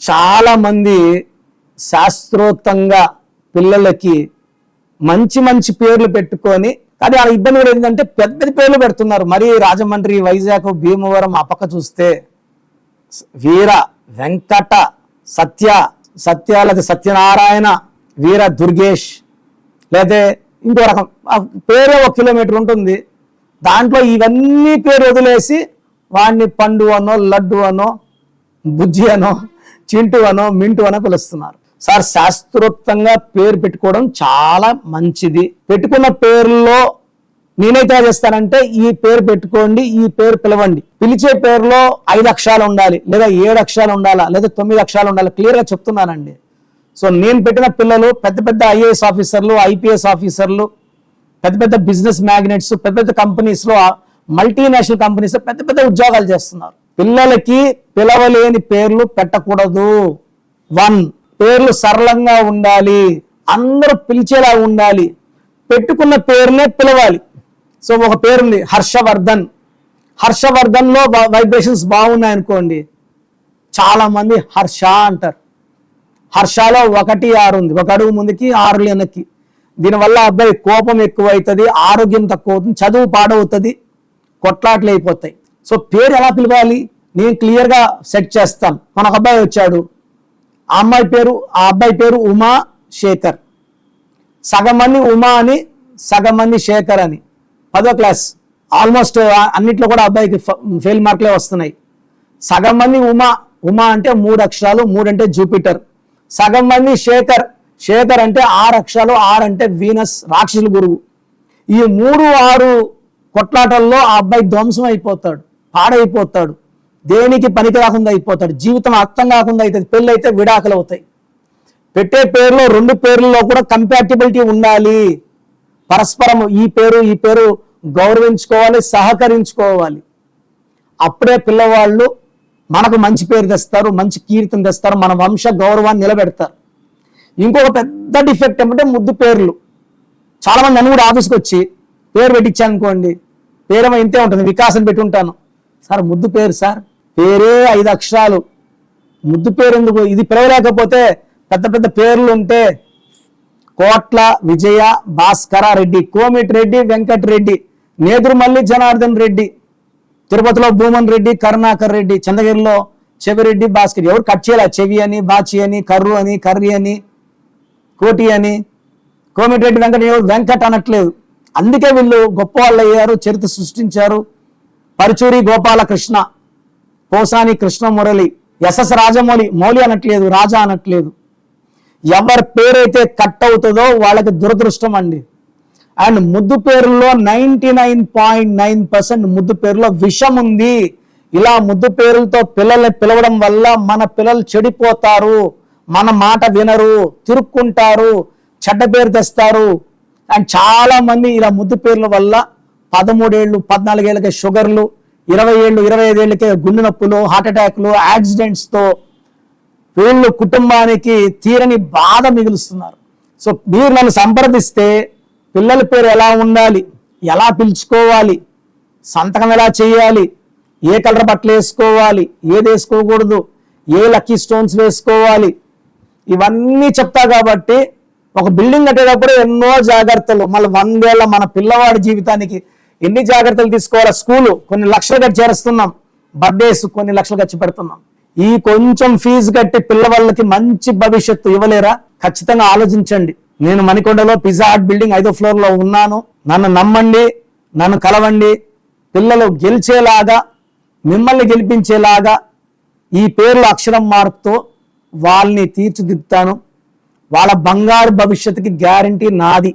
చాలామంది శాస్త్రోక్తంగా పిల్లలకి మంచి మంచి పేర్లు పెట్టుకొని కానీ ఆ ఇబ్బంది కూడా ఏంటంటే పెద్ద పేర్లు పెడుతున్నారు. మరి రాజమండ్రి వైజాగ్ భీమవరం ఆ పక్క చూస్తే వీర వెంకట సత్య సత్య లేదా సత్యనారాయణ వీర దుర్గేష్ లేదా ఇంకో రకం. ఆ పేరే ఒక కిలోమీటర్ ఉంటుంది. దాంట్లో ఇవన్నీ పేరు వదిలేసి వాడిని పండు అనో లడ్డు అనో బుజ్జి అనో చింటు అనో మింటు అనో పిలుస్తున్నారు. సార్ శాస్త్రోక్తంగా పేరు పెట్టుకోవడం చాలా మంచిది. పెట్టుకున్న పేర్లో నేనైతే చేస్తానంటే ఈ పేరు పెట్టుకోండి ఈ పేరు పిలవండి. పిలిచే పేరులో ఐదు అక్షరాలు ఉండాలి లేదా ఏడు అక్షరాలు ఉండాలా లేదా తొమ్మిది అక్షరాలు ఉండాలి క్లియర్గా చెప్తున్నానండి. సో నేను పెట్టిన పిల్లలు పెద్ద పెద్ద ఐఏఎస్ ఆఫీసర్లు ఐపీఎస్ ఆఫీసర్లు పెద్ద పెద్ద బిజినెస్ మ్యాగ్నెట్స్ పెద్ద పెద్ద కంపెనీస్లో మల్టీనేషనల్ కంపెనీస్ పెద్ద పెద్ద ఉద్యోగాలు చేస్తున్నారు. పిల్లలకి పిలవలేని పేర్లు పెట్టకూడదు. వన్ పేర్లు సరళంగా ఉండాలి. అందరూ పిలిచేలా ఉండాలి. పెట్టుకున్న పేరునే పిలవాలి. సో ఒక పేరుంది హర్షవర్ధన్. హర్షవర్ధన్ హర్షవర్ధన్లో వైబ్రేషన్స్ బాగున్నాయి అనుకోండి చాలామంది హర్ష అంటారు. హర్షలో ఒకటి ఆరు ఉంది. ఒక అడుగు ముందుకి ఆరు వెనక్కి. దీనివల్ల అబ్బాయి కోపం ఎక్కువ అవుతుంది ఆరోగ్యం తక్కువ అవుతుంది చదువు పాడవుతుంది కొట్లాట్లు అయిపోతాయి. సో పేరు ఎలా పిలవాలి? నేను క్లియర్గా సెట్ చేస్తాను. మన ఒక అబ్బాయి వచ్చాడు. ఆ అమ్మాయి పేరు ఆ అబ్బాయి పేరు ఉమా శేఖర్. సగం మంది ఉమా అని సగం మంది శేఖర్ అని. పదో క్లాస్ ఆల్మోస్ట్ అన్నిట్లో కూడా అబ్బాయికి ఫెయిల్ మార్కులే వస్తున్నాయి. సగం మంది ఉమా ఉమా అంటే మూడు అక్షరాలు మూడు అంటే జూపిటర్. సగం మంది శేఖర్ శేఖర్ అంటే ఆరు అక్షరాలు ఆరు అంటే వీనస్ రాక్షసుల గురువు. ఈ మూడు ఆరు కొట్లాటల్లో ఆ అబ్బాయి ధ్వంసం అయిపోతాడు. పాడైపోతాడు. దేనికి పనికి రాకుండా అయిపోతాడు. జీవితం అర్థం కాకుండా అవుతుంది పెళ్ళి అయితే విడాకులు అవుతాయి. పెట్టే పేరులో రెండు పేర్లలో కూడా కంపాటిబిలిటీ ఉండాలి. పరస్పరం ఈ పేరు ఈ పేరు గౌరవించుకోవాలి సహకరించుకోవాలి. అప్పుడే పిల్లవాళ్ళు మనకు మంచి పేరు తెస్తారు మంచి కీర్తిని తెస్తారు మన వంశ గౌరవాన్ని నిలబెడతారు. ఇంకొక పెద్ద డిఫెక్ట్ ఏమంటే ముద్దు పేర్లు. చాలామంది నన్ను కూడా ఆఫీస్కి వచ్చి పేరు పెట్టించాను అనుకోండి పేరేమో ఇంతే ఉంటుంది వికాసం పెట్టుంటాను సార్ ముద్దు పేరు సార్. పేరే ఐదు అక్షరాలు. ముద్దు పేరు ఎందుకు? ఇది పిలవలేకపోతే పెద్ద పెద్ద పేర్లు ఉంటే కోట్ల విజయ భాస్కర రెడ్డి కోమిటి రెడ్డి వెంకట్ రెడ్డి నేదురుమల్లి జనార్దన్ రెడ్డి తిరుపతిలో భూమన్ రెడ్డి కరుణాకర్ రెడ్డి చంద్రగిరిలో చెవిరెడ్డి భాస్కర్. ఎవరు కట్ చేయాలి? చెవి అని బాచి అని కర్రు అని కర్రీ అని కోటి అని. కోమిటిరెడ్డి వెంకట ఎవరు? వెంకట్ అనట్లేదు. అందుకే వీళ్ళు గొప్ప వాళ్ళు అయ్యారు చరిత్ర సృష్టించారు. పరుచూరి గోపాలకృష్ణ పోసాని కృష్ణ మురళి ఎస్ఎస్ రాజమౌళి మౌలి అనట్లేదు రాజా అనట్లేదు. ఎవరి పేరైతే కట్ అవుతుందో వాళ్ళకి దురదృష్టం అండి. అండ్ ముద్దు పేరులో ninety nine point nine percent ముద్దు పేరులో విషం ఉంది. ఇలా ముద్దు పేరులతో పిల్లల్ని పిలవడం వల్ల మన పిల్లలు చెడిపోతారు మన మాట వినరు తిరుక్కుంటారు చెడ్డ పేరు తెస్తారు. అండ్ చాలా మంది ఇలా ముద్దు పేర్ల వల్ల పదమూడేళ్ళు పద్నాలుగేళ్ళకే షుగర్లు ఇరవై ఏళ్ళు ఇరవై ఐదేళ్ళకే గుండె నొప్పులు హార్ట్ అటాక్లు యాక్సిడెంట్స్తో వీళ్ళు కుటుంబానికి తీరని బాధ మిగులుస్తున్నారు. సో మీరు నన్ను సంప్రదిస్తే పిల్లల పేరు ఎలా ఉండాలి? ఎలా పిలుచుకోవాలి? సంతకం ఎలా చేయాలి? ఏ కలర్ బట్టలు వేసుకోవాలి? ఏది వేసుకోకూడదు? ఏ లక్కీ స్టోన్స్ వేసుకోవాలి? ఇవన్నీ చెప్తా కాబట్టి ఒక బిల్డింగ్ కట్టేటప్పుడు ఎన్నో జాగ్రత్తలు. మళ్ళీ వందేళ్ళ మన పిల్లవాడి జీవితానికి ఎన్ని జాగ్రత్తలు తీసుకోవాలా? స్కూలు కొన్ని లక్షలు కట్టి చేరుస్తున్నాం బర్త్డేస్ కొన్ని లక్షలు ఖర్చు పెడుతున్నాం. ఈ కొంచెం ఫీజు కట్టి పిల్లవాళ్ళకి మంచి భవిష్యత్తు ఇవ్వలేరా? ఖచ్చితంగా ఆలోచించండి. నేను మణికొండలో పిజ్జా హార్ట్ బిల్డింగ్ ఐదో ఫ్లోర్లో ఉన్నాను. నన్ను నమ్మండి నన్ను కలవండి. పిల్లలు గెలిచేలాగా మిమ్మల్ని గెలిపించేలాగా ఈ పేర్ల అక్షరం మార్పుతో వాళ్ళని తీర్చిదిద్దుతాను. వాళ్ళ బంగారు భవిష్యత్తుకి గ్యారంటీ నాది.